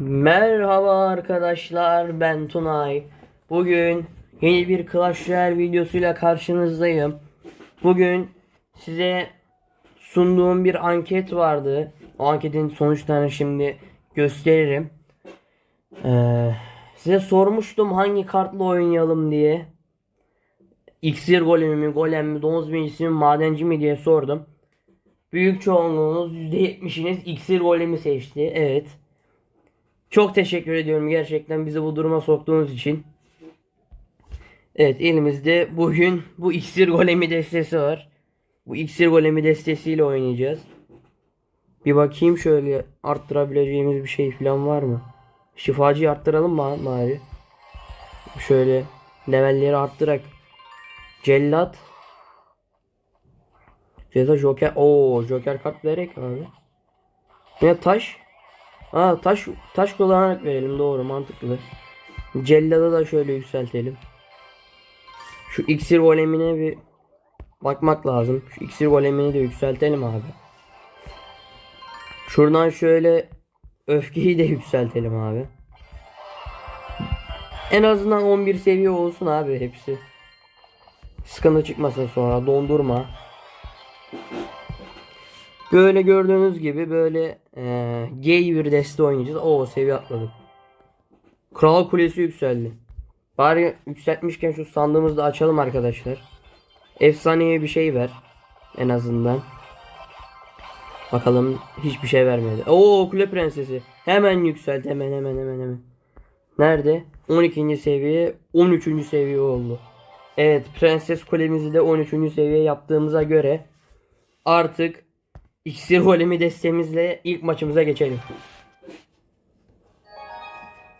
Merhaba arkadaşlar ben Tunay. Bugün yeni bir Clash Royale videosuyla karşınızdayım. Bugün size sunduğum bir anket vardı. O anketin sonuçlarını şimdi gösteririm. Ee, size sormuştum hangi kartla oynayalım diye. İksir golemi mi, golem mi, domuz binicisi mi, madenci mi diye sordum. Büyük çoğunluğunuz %70'iniz iksir golemi seçti. Evet. Çok teşekkür ediyorum gerçekten bizi bu duruma soktuğunuz için. Evet elimizde bugün bu iksir golemi destesi var. Bu iksir golemi destesiyle oynayacağız. Bir bakayım şöyle arttırabileceğimiz bir şey falan var mı? Şifacıyı arttıralım mı bari? Şöyle levelleri arttırak. Cellat. Ceza Joker. Oo Joker kart vererek abi. Ne taş? Aa taş taş kullanarak verelim doğru mantıklı. Celladı da şöyle yükseltelim. Şu iksir golemine bir bakmak lazım. Şu iksir golemini de yükseltelim abi. Şuradan şöyle öfkeyi de yükseltelim abi. En azından 11 seviye olsun abi hepsi. Sıkıntı çıkmasın sonra dondurma. Böyle gördüğünüz gibi böyle e, gay bir deste oynayacağız. Oo seviye atladık. Kral Kulesi yükseldi. Bari yükseltmişken şu sandığımızı da açalım arkadaşlar. Efsanevi bir şey ver. En azından. Bakalım hiçbir şey vermedi. Oo kule prensesi. Hemen yükseldi hemen hemen hemen hemen. Nerede? 12. seviye 13. seviye oldu. Evet prenses kulemizi de 13. seviye yaptığımıza göre artık İksir golemi destemizle ilk maçımıza geçelim.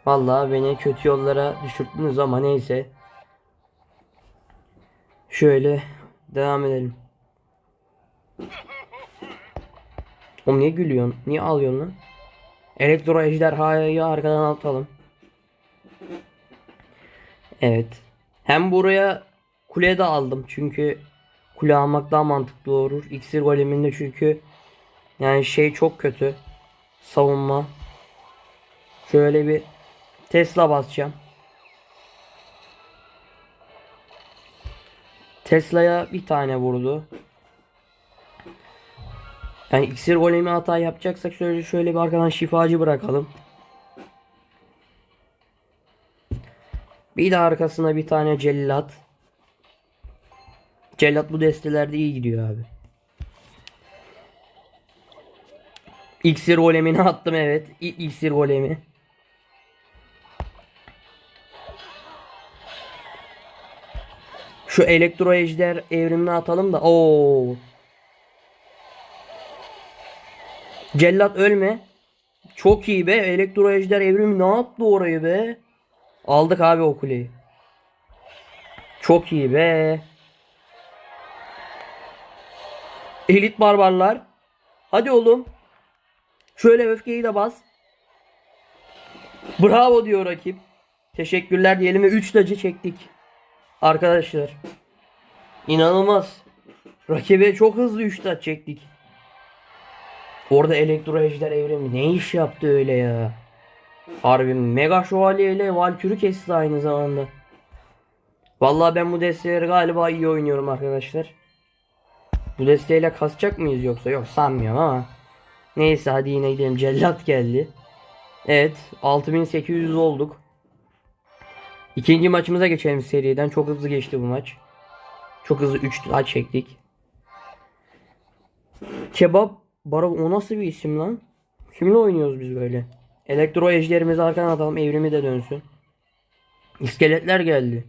Vallahi beni kötü yollara düşürttünüz ama neyse. Şöyle devam edelim. Oğlum niye gülüyorsun? Niye ağlıyorsun lan? Elektro ejderhayı arkadan atalım. Evet. Hem buraya kule de aldım çünkü kule almak daha mantıklı olur. İksir goleminde çünkü yani şey çok kötü. Savunma. Şöyle bir Tesla basacağım. Tesla'ya bir tane vurdu. Yani iksir golemi hata yapacaksak şöyle şöyle bir arkadan şifacı bırakalım. Bir de arkasına bir tane cellat. Cellat bu destelerde iyi gidiyor abi. İksir golemini attım evet. İlk iksir golemi. Şu elektro ejder evrimini atalım da. Oo. Cellat ölme. Çok iyi be. Elektro ejder evrimi ne yaptı orayı be? Aldık abi o kuleyi. Çok iyi be. Elit barbarlar. Hadi oğlum. Şöyle öfkeyi de bas. Bravo diyor rakip. Teşekkürler diyelim ve 3 tacı çektik. Arkadaşlar. İnanılmaz. Rakibe çok hızlı 3 taç çektik. Orada elektro ejder evrimi ne iş yaptı öyle ya. Harbi mega şövalye ile Valkür'ü kesti aynı zamanda. Vallahi ben bu desteleri galiba iyi oynuyorum arkadaşlar. Bu desteğiyle kasacak mıyız yoksa? Yok sanmıyorum ama. Neyse hadi yine gidelim. Cellat geldi. Evet 6800 olduk. İkinci maçımıza geçelim seriden. Çok hızlı geçti bu maç. Çok hızlı 3 taç çektik. Kebap Baron o nasıl bir isim lan? Kimle oynuyoruz biz böyle? Elektro ejderimizi arkadan atalım evrimi de dönsün. İskeletler geldi.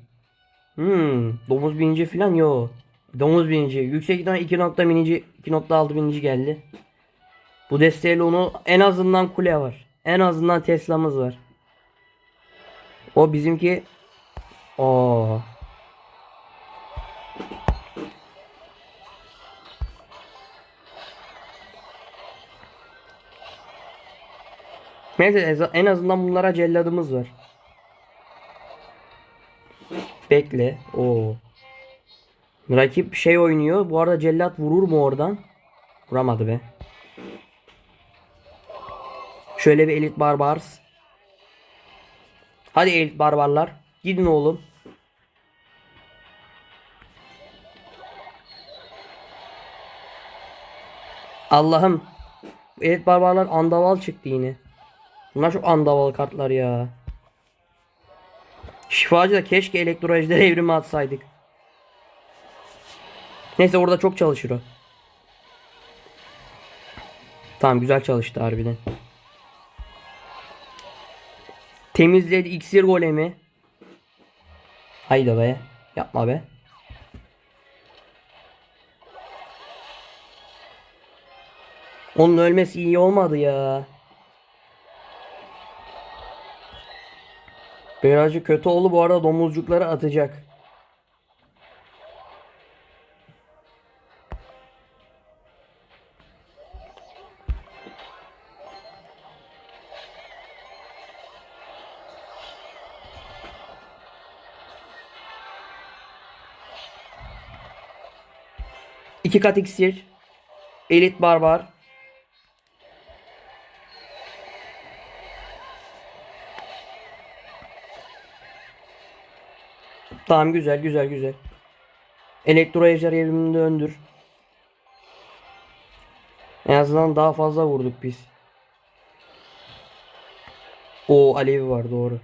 Hmm, domuz binici falan yok. Domuz binici. Yüksek ihtimal 2 nokta binici, 2.6 binici geldi. Bu desteğiyle onu en azından kule var. En azından Tesla'mız var. O bizimki o Neyse en azından bunlara celladımız var. Bekle. O. Rakip şey oynuyor. Bu arada cellat vurur mu oradan? Vuramadı be. Şöyle bir elit barbars. Hadi elit barbarlar. Gidin oğlum. Allah'ım. Elit barbarlar andaval çıktı yine. Bunlar çok andaval kartlar ya. Şifacı da keşke elektro ejderi evrimi atsaydık. Neyse orada çok çalışır o. Tamam güzel çalıştı harbiden. Temizledi iksir golemi. Haydi be. Yapma be. Onun ölmesi iyi olmadı ya. Birazcık kötü oldu bu arada domuzcukları atacak. İki kat iksir. Elit barbar. Tamam güzel güzel güzel. Elektro ejder evrimini döndür. En azından daha fazla vurduk biz. O alevi var doğru.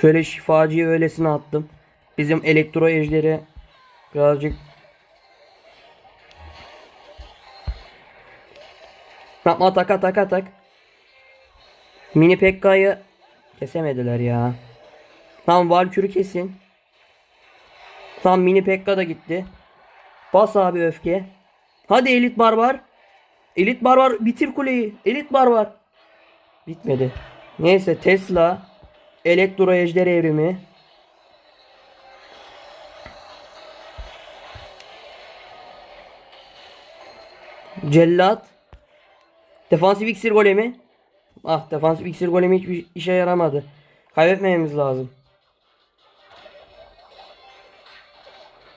Şöyle şifacıyı öylesine attım. Bizim elektro ejderi birazcık Yapma atak atak atak. Mini Pekka'yı kesemediler ya. Tamam Valkür'ü kesin. Tamam Mini Pekka da gitti. Bas abi öfke. Hadi Elit Barbar. Elit Barbar bitir kuleyi. Elit Barbar. Bitmedi. Neyse Tesla. Elektro Ejder Evrimi. Cellat. Defansif iksir golemi. Ah defansif iksir golemi hiçbir işe yaramadı. Kaybetmememiz lazım.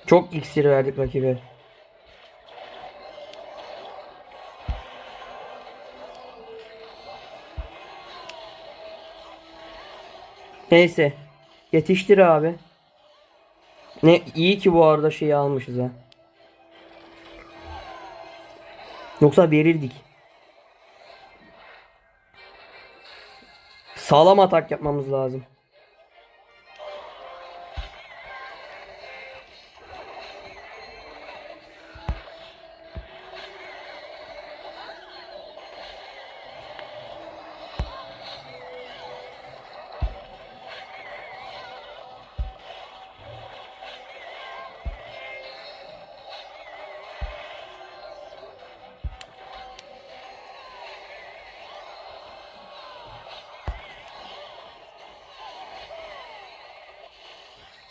Çok iksir verdik rakibe. Neyse. Yetiştir abi. Ne iyi ki bu arada şeyi almışız ha. Yoksa verirdik. Sağlam atak yapmamız lazım.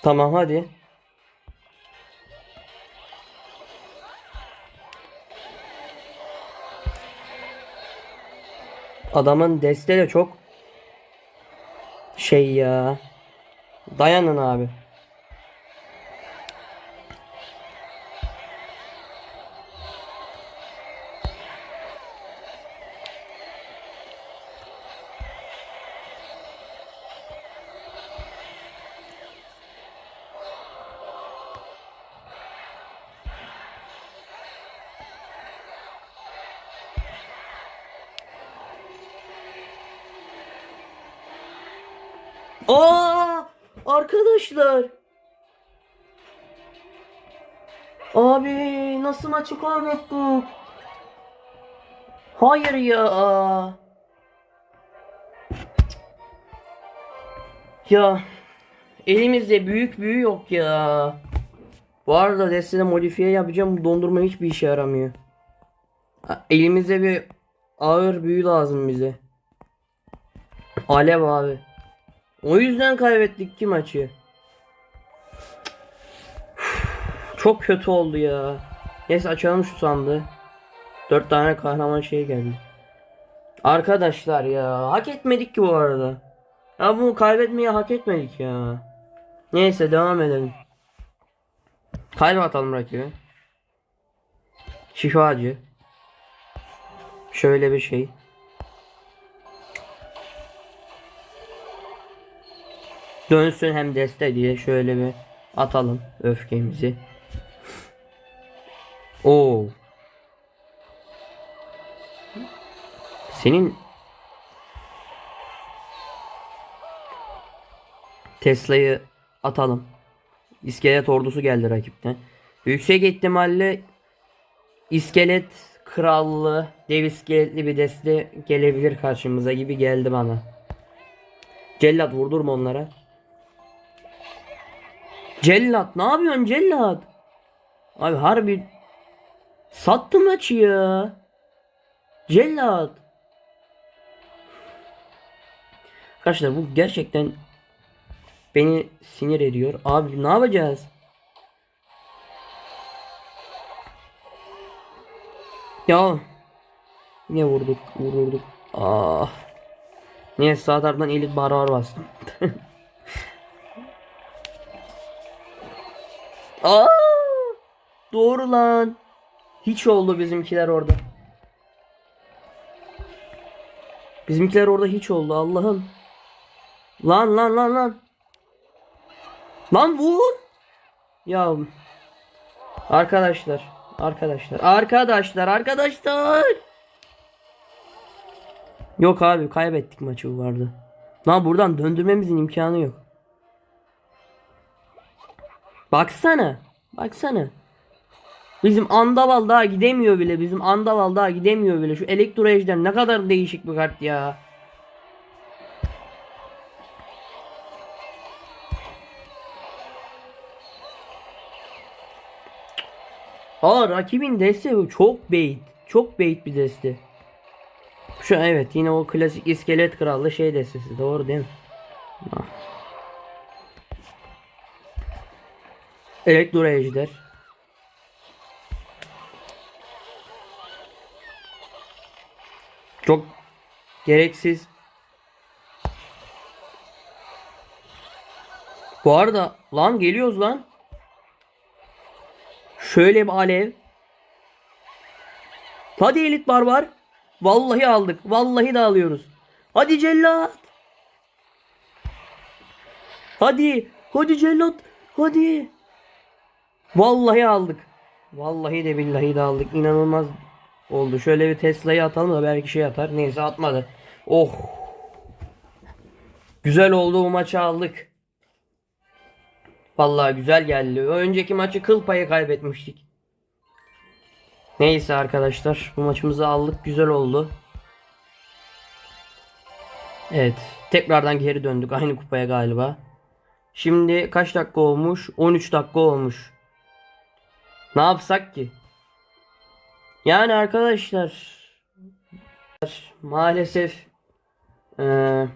Tamam hadi. Adamın deste de çok şey ya. Dayanın abi. Arkadaşlar. Abi nasıl maçı kaybettik? Hayır ya. Ya elimizde büyük büyü yok ya. Bu arada destede modifiye yapacağım. Dondurma hiçbir işe yaramıyor. Ha, Elimizde bir ağır büyü lazım bize. Alev abi. O yüzden kaybettik ki maçı. Çok kötü oldu ya. Neyse açalım şu sandığı. Dört tane kahraman şey geldi. Arkadaşlar ya hak etmedik ki bu arada. Ya bunu kaybetmeyi hak etmedik ya. Neyse devam edelim. Kalp atalım rakibe. Şifacı. Şöyle bir şey. Dönsün hem deste diye şöyle bir atalım öfkemizi. Oo. Senin Tesla'yı atalım. İskelet ordusu geldi rakipten. Yüksek ihtimalle iskelet krallığı, dev iskeletli bir deste gelebilir karşımıza gibi geldi bana. Cellat vurdurma onlara. Cellat ne yapıyorsun cellat? Abi harbi sattı maçı ya. Cellat. Arkadaşlar bu gerçekten beni sinir ediyor. Abi ne yapacağız? Ya yine vurduk vurduk. Ah. Niye sağ taraftan elit barbar bastım. Aa! Doğru lan. Hiç oldu bizimkiler orada. Bizimkiler orada hiç oldu Allah'ım. Lan lan lan lan. Lan vur. Ya arkadaşlar, arkadaşlar, arkadaşlar, arkadaşlar. Yok abi kaybettik maçı bu vardı. Lan buradan döndürmemizin imkanı yok. Baksana. Baksana. Bizim Andaval daha gidemiyor bile. Bizim Andaval daha gidemiyor bile. Şu elektro ejder ne kadar değişik bir kart ya. Aa rakibin deste çok bait. Çok bait bir deste. Şu evet yine o klasik iskelet krallı şey destesi. Doğru değil mi? Ah. Elektro ejder. Çok gereksiz. Bu arada lan geliyoruz lan. Şöyle bir alev. Hadi elit barbar. Vallahi aldık. Vallahi de alıyoruz. Hadi cellat. Hadi. Hadi cellat. Hadi. Vallahi aldık. Vallahi de billahi de aldık. İnanılmaz oldu. Şöyle bir Tesla'yı atalım da belki şey atar. Neyse atmadı. Oh. Güzel oldu bu maçı aldık. Vallahi güzel geldi. Önceki maçı kıl payı kaybetmiştik. Neyse arkadaşlar bu maçımızı aldık. Güzel oldu. Evet. Tekrardan geri döndük aynı kupaya galiba. Şimdi kaç dakika olmuş? 13 dakika olmuş. Ne yapsak ki? Yani arkadaşlar maalesef eee,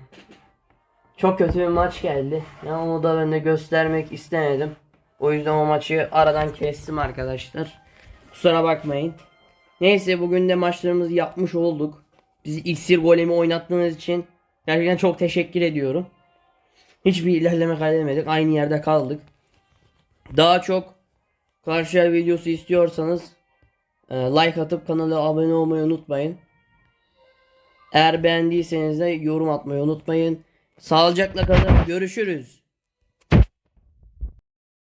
çok kötü bir maç geldi. Ya onu da ben de göstermek istemedim. O yüzden o maçı aradan kestim arkadaşlar. Kusura bakmayın. Neyse bugün de maçlarımızı yapmış olduk. Bizi iksir golemi oynattığınız için gerçekten çok teşekkür ediyorum. Hiçbir ilerleme kaydedemedik. Aynı yerde kaldık. Daha çok karşıya videosu istiyorsanız e, like atıp kanala abone olmayı unutmayın. Eğer beğendiyseniz de yorum atmayı unutmayın. Sağlıcakla kalın. Görüşürüz.